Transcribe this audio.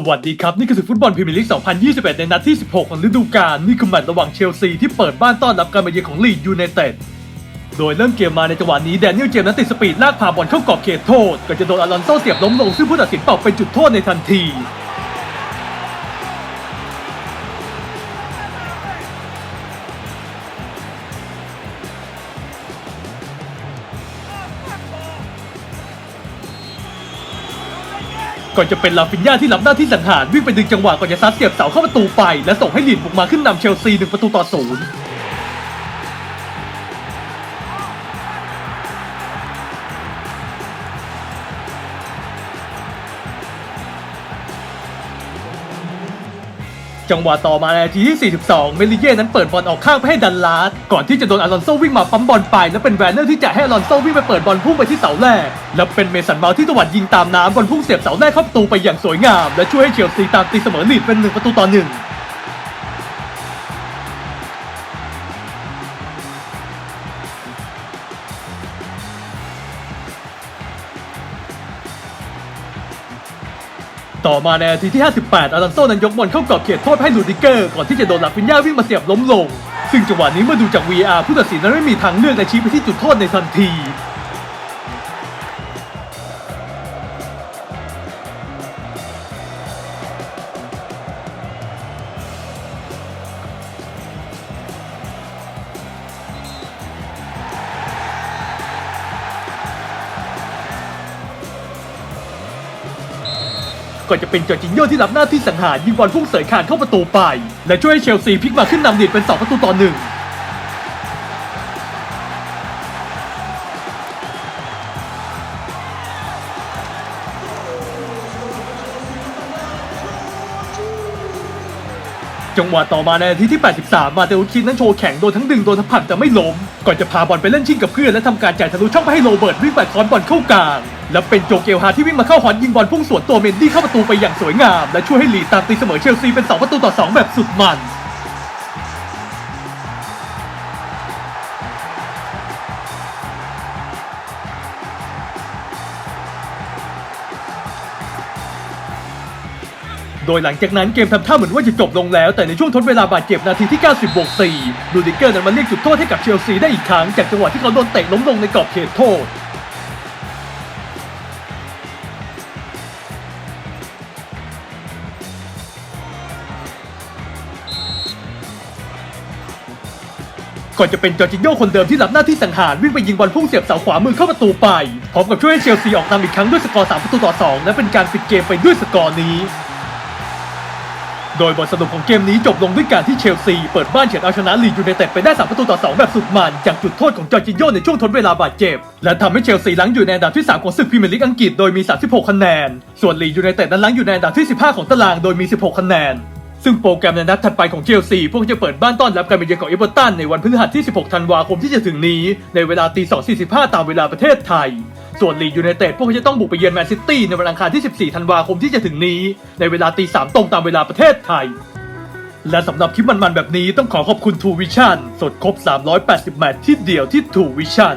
สวัสดีครับ นี่คือศึกฟุตบอลพรีเมียร์ลีก 2021 ในนัดที่ 16 ของฤดูกาล นี่คือแมตช์ระหว่างเชลซีที่เปิดบ้านต้อนรับการมาเยือนของลีดยูไนเต็ด โดยเริ่มเกมมาในจังหวะนี้แดเนียลเจมส์นั้นติดสปีดลากพาบอลเข้ากรอบเขตโทษก่อนจะโดนอลอนโซเสียบล้มลงซึ่งผู้ตัดสินเป่าเป็นจุดโทษในทันที ก่อนจะเป็นลาฟินยาที่รับหน้าที่สังหารวิ่งไปดึงจังหวะก่อนจะซัดเสียบเสาเข้าประตูไป และส่งให้ลีดบุกมาขึ้นนำเชลซีหนึ่งประตูต่อศูนย์ จังหวะต่อมาในนาทีที่ 42 เมลิเย่นั้นเปิดบอลออกข้างไปให้ดันลาสก่อนที่จะโดนอลอนโซวิ่งมาปั๊มบอลไป และเป็นแวนเนอร์ที่จะให้อลอนโซวิ่งไปเปิดบอลพุ่งไปที่เสาแรก แล้วเป็นเมสันเมาที่ตวัดยิงตามน้ำบอลพุ่งเสียบเสาแรกเข้าประตูไปอย่างสวยงาม และช่วยให้เชลซีตามตีเสมอลีดเป็นหนึ่งประตูต่อหนึ่ง ต่อมาในนาทีที่ 58 อาลันโซนั้นยกบอลเข้ากรอบเขตโทษให้ลูดิเกอร์ ก่อนที่จะโดนลาฟินยาวิ่งมาเสียบล้มลง ซึ่งจังหวะนี้เมื่อดูจาก VR ผู้ตัดสินนั้นไม่มีทางเลือกและชี้ไปที่จุดโทษในทันที ก่อนจะเป็นจอร์จินโย่ที่รับหน้าที่สังหารยิงบอลพุ่งเสยคานเข้าประตูไป และช่วยให้เชลซีพลิกมาขึ้นนำดีดเป็น 2 ประตูต่อหนึ่ง จังหวะต่อมาในนาทีที่ 83 มาเตอุสคินนั้นโชว์แข็งโดนทั้งดึงโดนทั้งผลักแต่ไม่ล้ม ก่อนจะพาบอลไปเล่นชิงกับเพื่อนและทำการจ่ายทะลุช่องไปให้โรเบิร์ตวิ่งไปคอนบอลเข้ากลาง และเป็นโจเกลฮาที่วิ่งมาเข้าหอนยิงบอลพุ่งสวนตัวเมนดี้เข้าประตูไปอย่างสวยงาม และช่วยให้ลีตามตีเสมอเชลซีเป็น2ประตูต่อ2แบบสุดมัน โดยหลังจากนั้นเกมทำท่าเหมือนว่าจะจบลงแล้ว แต่ในช่วงทดเวลาบาดเจ็บนาทีที่ 90บวก4ลูดิเกอร์นั้นมาเรียกจุดโทษให้กับเชลซีได้อีกครั้งจากจังหวะที่เขาโดนเตะล้มลงในกรอบเขตโทษก่อนจะเป็นจอร์จิโญ่คนเดิมที่รับหน้าที่สังหารวิ่งไปยิงบอลพุ่งเสียบเสาขวามือเข้าประตูไปพร้อมกับช่วยให้เชลซีออกนำอีกครั้งด้วยสกอร์3ประตูต่อ2และเป็นการปิดเกมไปด้วยสกอร์นี้ โดยบทสรุปของเกมนี้จบลงด้วยการที่เชลซีเปิดบ้านเฉือนเอาชนะลีดยูไนเต็ดไปได้ 3 ประตูต่อ 2 แบบสุดมันจากจุดโทษของจอร์จินโญ่ในช่วงทดเวลาบาดเจ็บ และทำให้เชลซีล้างอยู่ในอันดับที่ 3 ของศึกพรีเมียร์ลีกอังกฤษโดยมี 36 คะแนน ส่วนลีดยูไนเต็ดนั้นล้างอยู่ในอันดับที่ 15 ของตารางโดยมี 16 คะแนนซึ่งโปรแกรมในนัดถัดไปของเชลซีพวกเขาจะเปิดบ้านต้อนรับการมาเยือนของเอเวอร์ตันในวันพฤหัสที่ 16 ธันวาคมที่จะถึงนี้ ในเวลาตี 2.45 ตามเวลาประเทศไทย ส่วนลีดยูไนเต็ดพวกเขาจะต้องบุกไปเยือนแมนซิตี้ในวันอังคารที่ 14 ธันวาคมที่จะถึงนี้ ในเวลาตี3ตรงตามเวลาประเทศไทย และสำหรับคลิปมันๆแบบนี้ต้องขอขอบคุณทูวิชั่นสดครบ 380 แมตช์ที่เดียวที่ทูวิชั่น